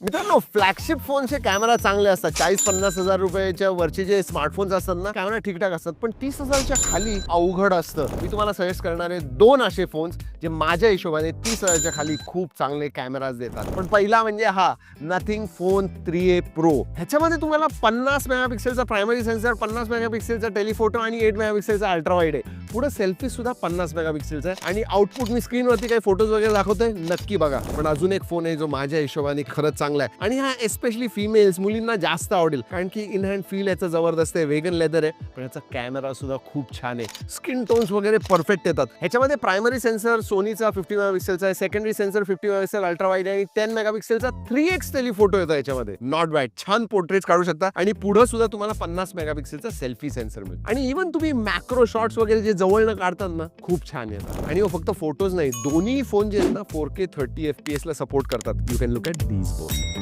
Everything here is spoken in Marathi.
मित्रांनो फ्लॅगशिप फोनचे कॅमेरा चांगले असतात. चाळीस पन्नास हजार रुपयाच्या वरचे जे स्मार्टफोन्स असतात ना कॅमेरा ठीकठाक असतात. पण तीस हजारच्या खाली अवघड असतं. मी तुम्हाला सजेस्ट करणारे दोन असे फोन्स जे माझ्या हिशोबाने तीस हजारच्या खाली खूप चांगले कॅमेराज देतात. पण पहिला म्हणजे हा nothing phone three A pro ह्याच्यामध्ये तुम्हाला पन्नास मेगापिक्सेलचा प्रायमरी सेन्सर पन्नास मेगापिक्सेलचा टेलिफोटो आणि एट मेगापिक्सेलचा अल्ट्रा वाईड आहे. पुढे सेल्फी सुद्धा पन्नास मेगा पिक्सेलचा आहे. आणि आउटपुट मी स्क्रीनवरती काही फोटोज वगैरे दाखवतोय? नक्की बघा. पण अजून एक फोन आहे जो माझ्या हिशोबाने खरंच चांगला आहे. आणि हा एस्पेशली फिमेल्स मुलींना जास्त आवडेल. कारण की इन हँड फील याचा जबरदस्त आहे वेगन लेदर आहे. पण याचा कॅमेरा सुद्धा खूप छान आहे. स्किन टोन्स वगैरे परफेक्ट येतात. ह्याच्यामध्ये प्रायमरी सेन्सर सोनीचा फिफ्टी मेगा पिक्सेलचा आहे secondary sensor fifty megapixel ultra wide आणि टेन मेगा पिक्सेलचा थ्री एक्स टेलिफोटो येतो याच्यामध्ये. नॉट बॅड छान पोर्ट्रेट काढू शकता. आणि पुढे सुद्धा तुम्हाला पन्नास मेगा पिक्सेलचा सेल्फी सेन्सर मिळेल. आणि इव्हन तुम्ही मॅक्रो शॉट्स वगैरे जे जवळनं काढतात ना खूप छान येतात. आणि हो फक्त फोटोज नाही दोन्ही फोन जे आहेत ना four K thirty F P S ला सपोर्ट करतात. You can look at these phone